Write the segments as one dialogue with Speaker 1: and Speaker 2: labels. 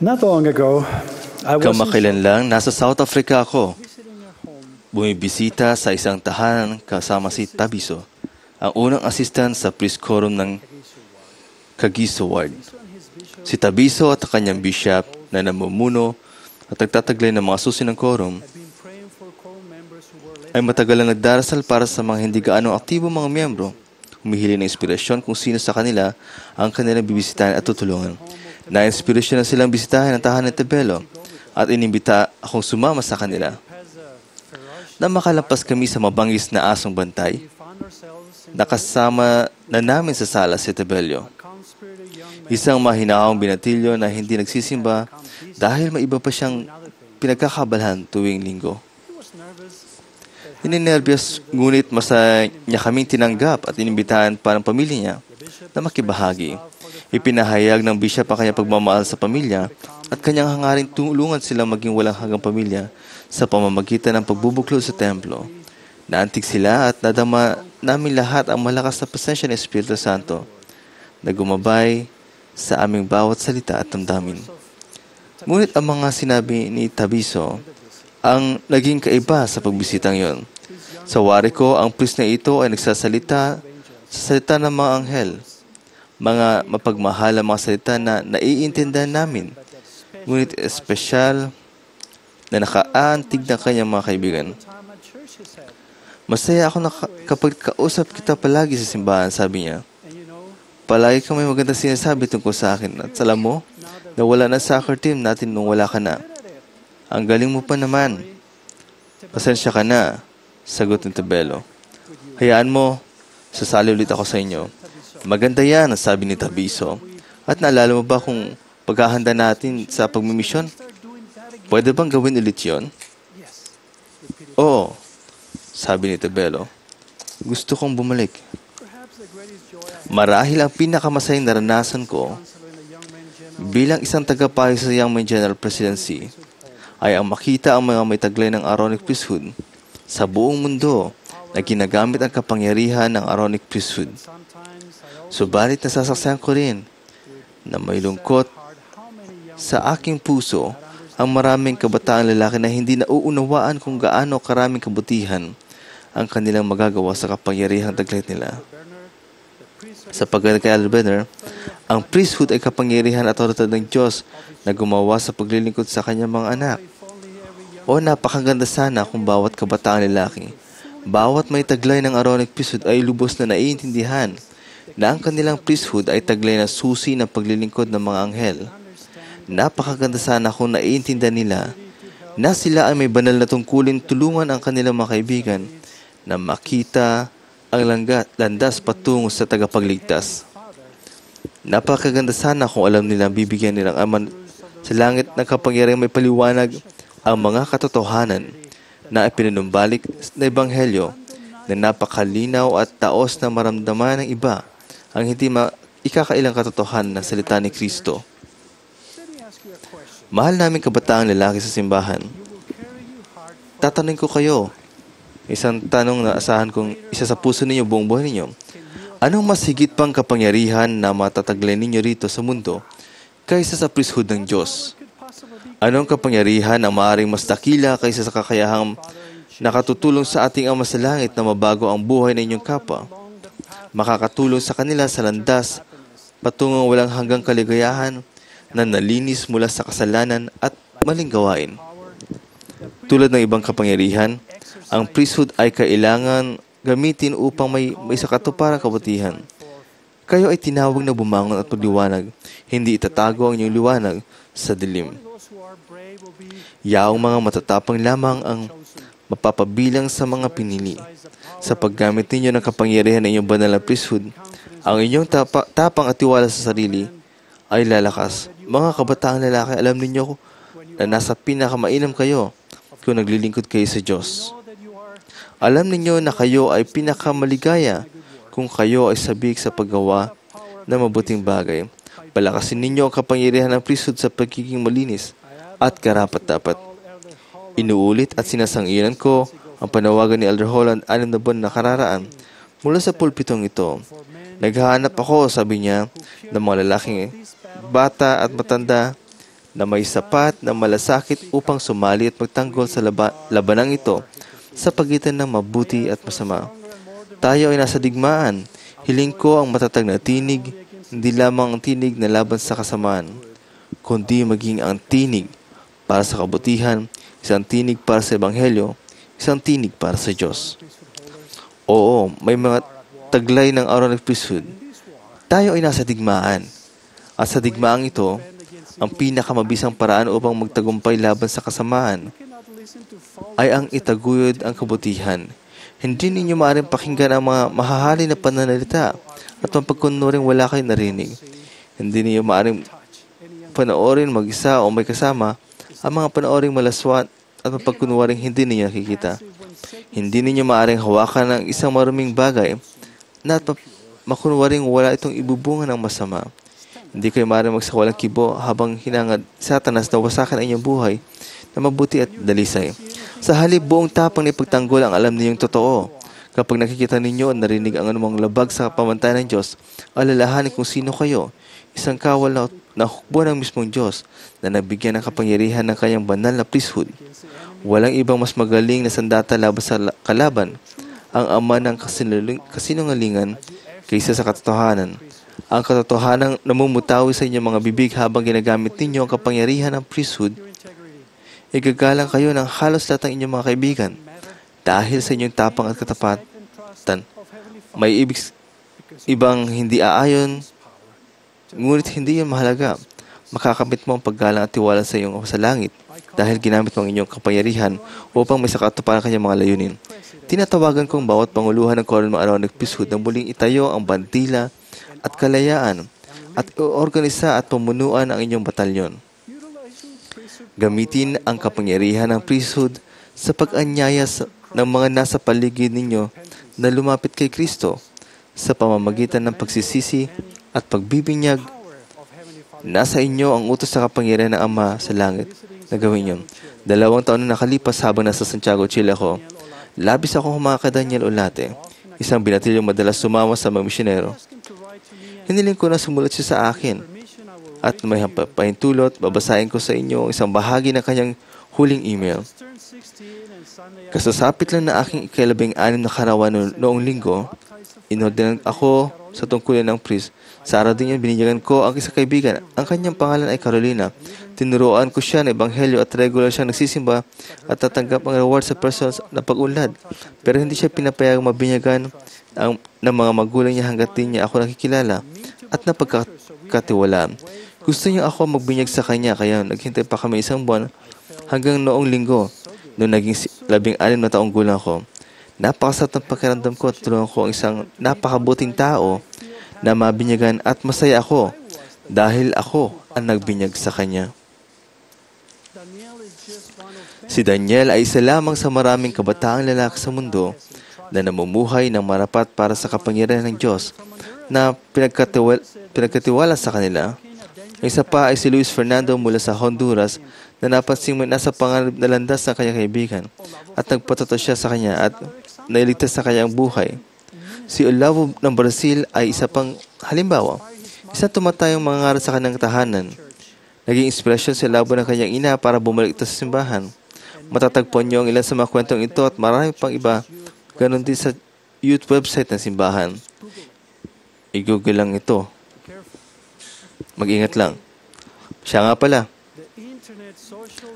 Speaker 1: Not long ago, I
Speaker 2: Kamakailan lang, nasa South Africa ako. Bumibisita sa isang tahanan kasama si Tabiso, ang unang assistant sa priest quorum ng Kagiso Ward. Si Tabiso at ang kanyang bishop na namumuno at nagtataglay ng mga susi ng quorum ay matagal na nagdarasal para sa mga hindi gaano aktibo mga miyembro. Humihili ng inspirasyon kung sino sa kanila ang kanilang bibisitahin at tutulungan. Na-inspirasyon na silang bisitahin ang tahanan ng Tebelo at inimbita akong sumama sa kanila. Na makalampas kami sa mabangis na asong bantay, nakasama na namin sa sala si Tebelio. Isang mahinahong binatilyo na hindi nagsisimba dahil may iba pa siyang pinagkakabalhan tuwing linggo. Ininervyos ngunit masaya niya kaming tinanggap at inimbitahan para ng pamilya niya na makibahagi. Ipinahayag ng bishop ang kanyang pagmamahal sa pamilya at kanyang hangaring tulungan sila maging walang hanggang pamilya sa pamamagitan ng pagbubuklod sa templo. Naantig sila at nadama namin lahat ang malakas na presensya ng Espiritu Santo na gumabay sa aming bawat salita at damdamin. Ngunit ang mga sinabi ni Tabiso ang naging kaiba sa pagbisitang yon. Sa wari ko, ang priest na ito ay nagsasalita sa salita ng mga anghel. Mga mapagmahal mga salita na naiintindihan namin. Ngunit espesyal na nakaantig ng kanyang mga kaibigan. Masaya ako na ka- kapag kausap kita palagi sa simbahan, sabi niya. Palagi kang may magandang sinasabi tungkol sa akin. At alam mo, nawala na soccer team natin nung wala ka na. Ang galing mo pa naman. Pasensya ka na, sagot ni Tabelo. Hayaan mo, sasali ulit ako sa inyo. Maganda yan, sabi ni Tabiso. At naalala mo ba kung paghahanda natin sa pagmimisyon? Pwede bang gawin ulit yon? Oo, sabi ni Tabelo. Gusto kong bumalik. Marahil ang pinakamasayang naranasan ko bilang isang tagapayo sa Young Men General Presidency ay ang makita ang mga may taglay ng Aaronic priesthood sa buong mundo na ginagamit ang kapangyarihan ng Aaronic priesthood. Subalit nasasaksihan ko rin na may lungkot sa aking puso ang maraming kabataang lalaki na hindi nauunawaan kung gaano karaming kabutihan ang kanilang magagawa sa kapangyarihang taglay nila. Sa pagkakita kay Elder Benner, ang priesthood ay kapangyarihan at otoridad ng Diyos na gumawa sa paglilingkod sa kanyang mga anak. O napakaganda sana kung bawat kabataang lalaki, bawat may taglay ng Aaronic priesthood ay lubos na naiintindihan na ang kanilang priesthood ay taglay na susi ng paglilingkod ng mga anghel. Napakaganda sana kung naiintindihan nila na sila ay may banal na tungkulin tulungan ang kanilang mga kaibigan na makita ang langgat, landas patungo sa tagapagligtas. Napakaganda sana kung alam nila bibigyan nilang aman sa langit ng kapangyarihang may paliwanag ang mga katotohanan na ipinanumbalik na ebanghelyo na napakalinaw at taos na maramdaman ng iba ang hindi ma ikakailang katotohanan ng salita ni Kristo. Mahal namin kabataang lalaki sa simbahan. Tatanungin ko kayo, isang tanong na asahan kong isa sa puso ninyo buong buhay ninyo. Anong mas higit pang kapangyarihan na matataglay ninyo rito sa mundo kaysa sa priesthood ng Diyos? Anong kapangyarihan ang maaaring mas dakila kaysa sa kakayahang nakatutulong sa ating Ama sa Langit na mabago ang buhay ng inyong kapwa? Makakatulong sa kanila sa landas patungong walang hanggang kaligayahan na nalinis mula sa kasalanan at maling gawain. Tulad ng ibang kapangyarihan, ang priesthood ay kailangan gamitin upang may, may sakatuparang kabutihan. Kayo ay tinawag na bumangon at pagliwanag, hindi itatago ang inyong liwanag sa dilim. Yaong mga matatapang lamang ang mapapabilang sa mga pinili. Sa paggamit ninyo ng kapangyarihan ng inyong banal na priesthood, ang inyong tapa, tapang at tiwala sa sarili ay lalakas. Mga kabataang lalaki, alam ninyo na nasa pinakamainam kayo kung naglilingkod kayo sa Diyos. Alam ninyo na kayo ay pinakamaligaya kung kayo ay sabik sa paggawa ng mabuting bagay. Palakasin ninyo ang kapangyarihan ng priesthood sa pagiging malinis at karapat-dapat. Inuulit at sinasanginan ko ang panawagan ni Elder Holland anim na buwan na kararaan mula sa pulpitong ito. Naghahanap ako, sabi niya, ng mga lalaking bata at matanda na may sapat na malasakit upang sumali at magtanggol sa laba- labanang ito sa pagitan ng mabuti at masama. Tayo ay nasa digmaan. Hiling ko ang matatag na tinig, hindi lamang ang tinig na laban sa kasamaan, kundi maging ang tinig para sa kabutihan, isang tinig para sa Ebanghelyo, isang tinig para sa Diyos. Oo, may mga taglay ng Aaronic priesthood. Tayo ay nasa digmaan. At sa digmaang ito, ang pinakamabisang paraan upang magtagumpay laban sa kasamaan ay ang itaguyod ang kabutihan. Hindi ninyo maaaring pakinggan ang mga mahahali na pananalita at mapagkunuring wala kayo narinig. Hindi ninyo maaaring panoorin mag-isa o may kasama ang mga panooring malaswat at mapagkunwaring hindi ninyo nakikita. Hindi ninyo maaaring hawakan ng isang maruming bagay na at makunwaring wala itong ibubunga ng masama. Hindi kayo maaaring magsawalang kibo habang hinangad satanas na wasakan ang inyong buhay na mabuti at dalisay. Sa halip buong tapang ni pagtanggol ang alam ninyong totoo. Kapag nakikita ninyo at narinig ang anumang labag sa pamantayan ng Diyos, alalahanin kung sino kayo. Isang kawal na, na hukbo ng mismong Diyos na nabigyan ng kapangyarihan ng kanyang banal na priesthood. Walang ibang mas magaling na sandata laban sa la- kalaban, ang ama ng kasinungalingan kaysa sa katotohanan. Ang katotohanan namumutawi sa inyong mga bibig habang ginagamit ninyo ang kapangyarihan ng priesthood igagalang kayo ng halos lahat ng inyong mga kaibigan dahil sa inyong tapang at katapatan. May ibig, ibang hindi aayon, ngunit hindi yan mahalaga. Makakamit mo ang paggalang at tiwala sa iyong sa langit dahil ginamit mo ang inyong kapangyarihan upang may sakatuparan kanyang mga layunin. Tinatawagan kong bawat panguluhan ng Coral Aaronic Priesthood na muling itayo ang bandila at kalayaan at organisa at pamunuan ang inyong batalyon. Gamitin ang kapangyarihan ng priesthood sa pag-anyaya ng mga nasa paligid ninyo na lumapit kay Kristo sa pamamagitan ng pagsisisi at pagbibinyag. Nasa inyo ang utos sa kapangyarihan ng Ama sa langit na gawin yun. Dalawang taon na nakalipas habang nasa Santiago, Chile ako, labis ako humakad Daniel Olate, isang binatilyong madalas sumama sa mga misyonero. Hiniling ko na sumulat siya sa akin at may pahintulot, babasahin ko sa inyo ang isang bahagi ng kanyang huling email. Kasasapit lang na aking ikalabing anim na karawan no- noong linggo, inordinan ako sa tungkulin ng priest. Sa araw din yan, binigyan ko ang isang kaibigan. Ang kanyang pangalan ay Carolina. Tinuruan ko siya ng ebanghelyo at regular siyang nagsisimba at tatanggap ang reward sa persons na pag-unlad. Pero hindi siya pinapayag mabinyagan ang, ng mga magulang niya hanggat di niya ako nakikilala at napagkatiwalaan. Gusto niya ako magbinyag sa kanya kaya naghintay pa kami isang buwan hanggang noong linggo noong naging labing anim na taong gulang ko. Napakasarap ng pakiramdam ko at tulungan ko ang isang napakabuting tao na mabinyagan at masaya ako dahil ako ang nagbinyag sa kanya. Si Daniel ay isa lamang sa maraming kabataang lalaki sa mundo na namumuhay ng marapat para sa kapangyarihan ng Diyos na pinagkatiwala, pinagkatiwala sa kanila. Isa pa ay si Luis Fernando mula sa Honduras na napansing may nasa panganib na landas ng kanyang kaibigan at nagpatato siya sa kanya at nailigtas sa kanyang buhay. Si Olavo ng Brazil ay isa pang halimbawa. Isa tumatayong mangangarap sa kanyang tahanan. Naging inspirasyon si Olavo ng kanyang ina para bumalik ito sa simbahan. Matatagpuan niyo ang ilan sa mga kwentong ito at marami pang iba. Ganon din sa youth website ng simbahan. I-google lang ito. Mag-ingat lang. Siya nga pala.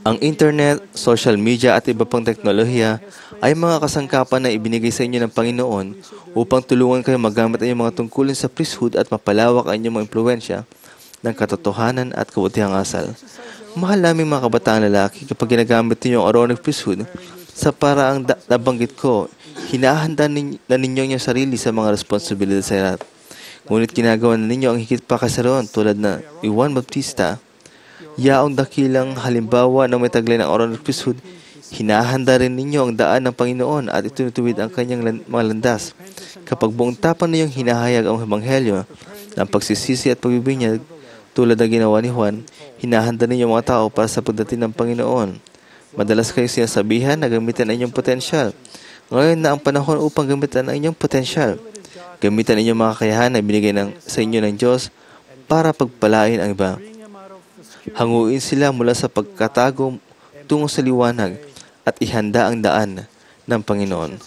Speaker 2: Ang internet, social media at iba pang teknolohiya ay mga kasangkapan na ibinigay sa inyo ng Panginoon upang tulungan kayo magamit ang inyong mga tungkulin sa priesthood at mapalawak ang inyong mga impluensya ng katotohanan at kabutihang asal. Mahal namin mga kabataan lalaki kapag ginagamit ninyo ang Aaronic priesthood sa paraang da- nabanggit ko, hinahanda nin- na ninyo ang sarili sa mga responsibilidad sa lahat. Ngunit ginagawa na ninyo ang higit pa kasaroon tulad na Juan Baptista, yaong dakilang halimbawa ng may taglay ng Aaronic priesthood, hinahanda rin ninyo ang daan ng Panginoon at itutuwid ang kanyang mga landas. Kapag buong tapan ninyong hinahayag ang Ebanghelyo ng pagsisisi at pagbibinyag, tulad ng ginawa ni Juan, hinahanda ninyo mga tao para sa pagdating ng Panginoon. Madalas kayo sinasabihan na gamitin ang inyong potensyal. Ngayon na ang panahon upang gamitin ang inyong potensyal. Gamitan inyong mga kakayahan na binigay ng, sa inyo ng Diyos para pagpalain ang iba. Hanguin sila mula sa pagkatago tungo sa liwanag at ihanda ang daan ng Panginoon.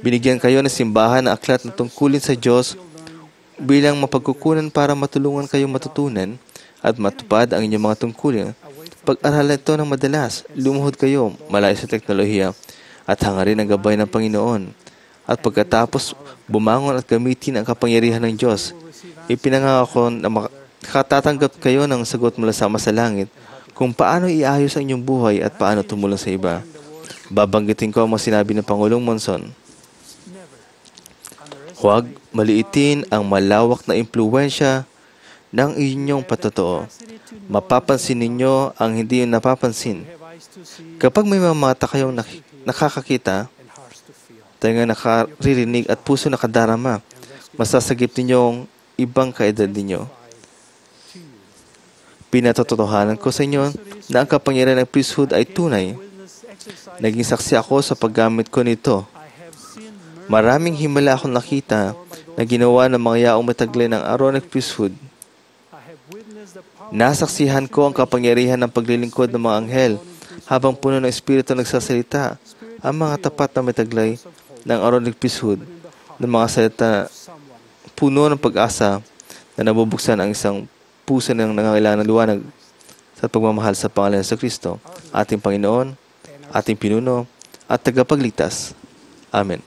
Speaker 2: Binigyan kayo ng simbahan na aklat na tungkulin sa Diyos bilang mapagkukunan para matulungan kayong matutunan at matupad ang inyong mga tungkulin. Pag-aralan ito ng madalas, lumuhod kayo malayo sa teknolohiya at hangarin ang gabay ng Panginoon. At pagkatapos bumangon at gamitin ang kapangyarihan ng Diyos, ipinangako na makatatanggap kayo ng sagot mula sa ama sa langit kung paano iayos ang inyong buhay at paano tumulong sa iba. Babanggitin ko ang mga sinabi ng Pangulong Monson. Huwag maliitin ang malawak na impluensya ng inyong patotoo. Mapapansin ninyo ang hindi yung napapansin. Kapag may mga mata kayong nak- nakakakita, tenga nakaririnig at puso nakadarama, masasagip ninyo ang ibang kaedad ninyo. Pinatotohanan ko sa inyo na ang kapangyarihan ng priesthood ay tunay. Naging saksi ako sa paggamit ko nito. Maraming himala akong nakita na ginawa ng mga yaong mataglay ng Aaronic priesthood. Nasaksihan ko ang kapangyarihan ng paglilingkod ng mga anghel habang puno ng Espiritu nagsasalita ang mga tapat na mataglay ng Aaronic priesthood ng mga salita puno ng pag-asa na nabubuksan ang isang puso ng nangangailangan ng liwanag sa pagmamahal sa pangalan sa Kristo, ating Panginoon, ating pinuno, at tagapagligtas. Amen.